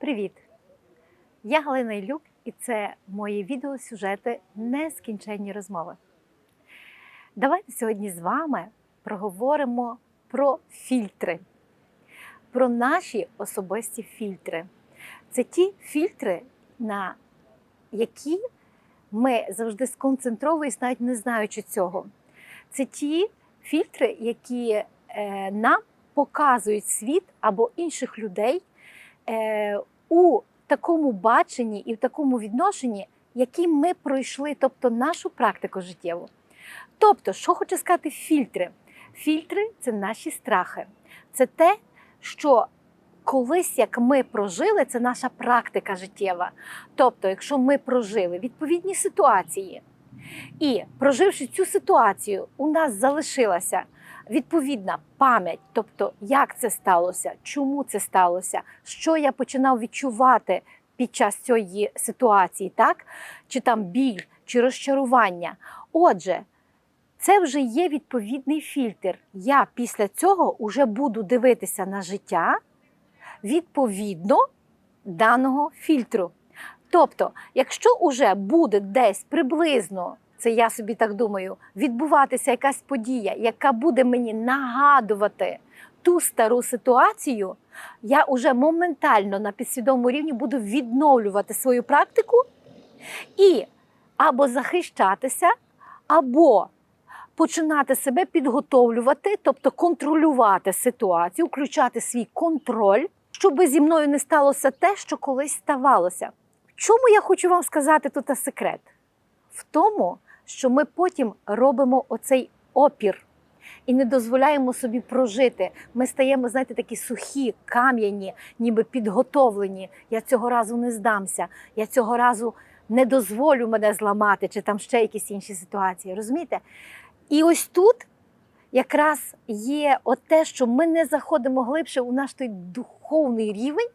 Привіт! Я Галина Ілюк, і це мої відеосюжети Нескінченні розмови. Давайте сьогодні з вами проговоримо про фільтри, про наші особисті фільтри. Це ті фільтри, на які ми завжди сконцентровуємось, навіть не знаючи цього. Це ті фільтри, які е, нам показують світ або інших людей е, у такому баченні і в такому відношенні, яким ми пройшли, тобто нашу практику життєву. Тобто, що хочу сказати, фільтри. Фільтри це наші страхи. Це те, що колись як ми прожили, це наша практика життєва. Тобто, якщо ми прожили відповідні ситуації, і проживши цю ситуацію, у нас залишилася відповідна пам'ять, тобто як це сталося, чому це сталося, що я починав відчувати під час цієї ситуації, так? Чи там біль, чи розчарування. Отже, це вже є відповідний фільтр. Я після цього вже буду дивитися на життя відповідно даного фільтру. Тобто, якщо вже буде десь приблизно, це я собі так думаю, відбуватися якась подія, яка буде мені нагадувати ту стару ситуацію, я вже моментально на підсвідомому рівні буду відновлювати свою практику і або захищатися, або починати себе підготовлювати, тобто контролювати ситуацію, включати свій контроль, щоб зі мною не сталося те, що колись ставалося. Чому я хочу вам сказати тут секрет? В тому, що ми потім робимо оцей опір і не дозволяємо собі прожити. Ми стаємо, знаєте, такі сухі, кам'яні, ніби підготовлені. Я цього разу не здамся, я цього разу не дозволю мене зламати, чи там ще якісь інші ситуації. Розумієте? І ось тут якраз є те, що ми не заходимо глибше у наш той духовний рівень,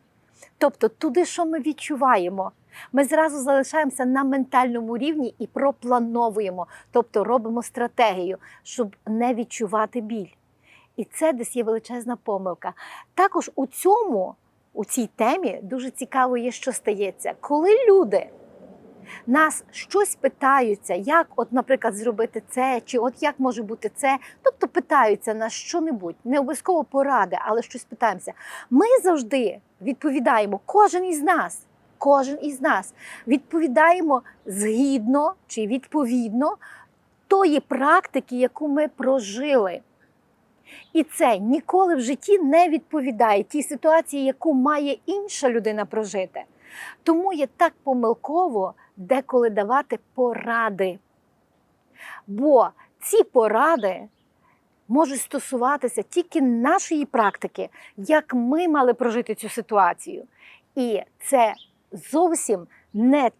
тобто туди, що ми відчуваємо. Ми зразу залишаємося на ментальному рівні і проплановуємо, тобто робимо стратегію, щоб не відчувати біль. І це десь є величезна помилка. Також у цьому, у цій темі, дуже цікаво є, що стається, коли люди нас щось питаються, як, от, наприклад, зробити це, чи от як може бути це. Тобто питаються нас що-небудь, не обов'язково поради, але щось питаємося. Ми завжди відповідаємо, кожен із нас. Кожен із нас відповідаємо згідно чи відповідно тої практики, яку ми прожили. І це ніколи в житті не відповідає тій ситуації, яку має інша людина прожити. Тому є так помилково деколи давати поради. Бо ці поради можуть стосуватися тільки нашої практики, як ми мали прожити цю ситуацію. І це зовсім не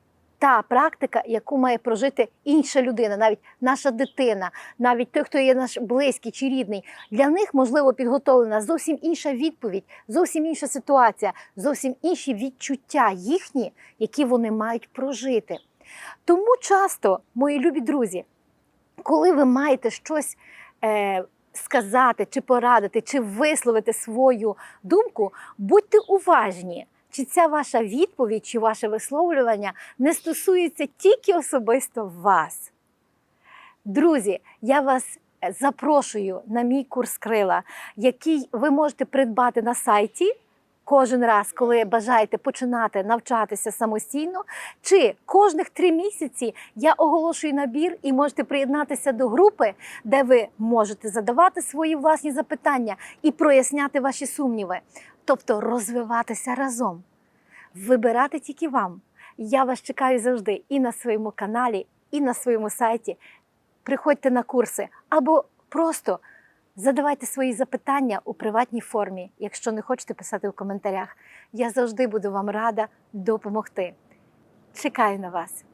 та практика, яку має прожити інша людина, навіть наша дитина, навіть той, хто є наш близький чи рідний. Для них можливо підготовлена зовсім інша відповідь, зовсім інша ситуація, зовсім інші відчуття їхні, які вони мають прожити. Тому часто, мої любі друзі, коли ви маєте щось е, сказати, чи порадити, чи висловити свою думку, будьте уважні. Чи ця ваша відповідь чи ваше висловлювання не стосується тільки особисто вас? Друзі, я вас запрошую на мій курс крила, який ви можете придбати на сайті кожен раз, коли бажаєте починати навчатися самостійно. Чи кожних три місяці я оголошую набір і можете приєднатися до групи, де ви можете задавати свої власні запитання і проясняти ваші сумніви тобто розвиватися разом, вибирати тільки вам. Я вас чекаю завжди і на своєму каналі, і на своєму сайті. Приходьте на курси або просто задавайте свої запитання у приватній формі, якщо не хочете писати у коментарях. Я завжди буду вам рада допомогти. Чекаю на вас.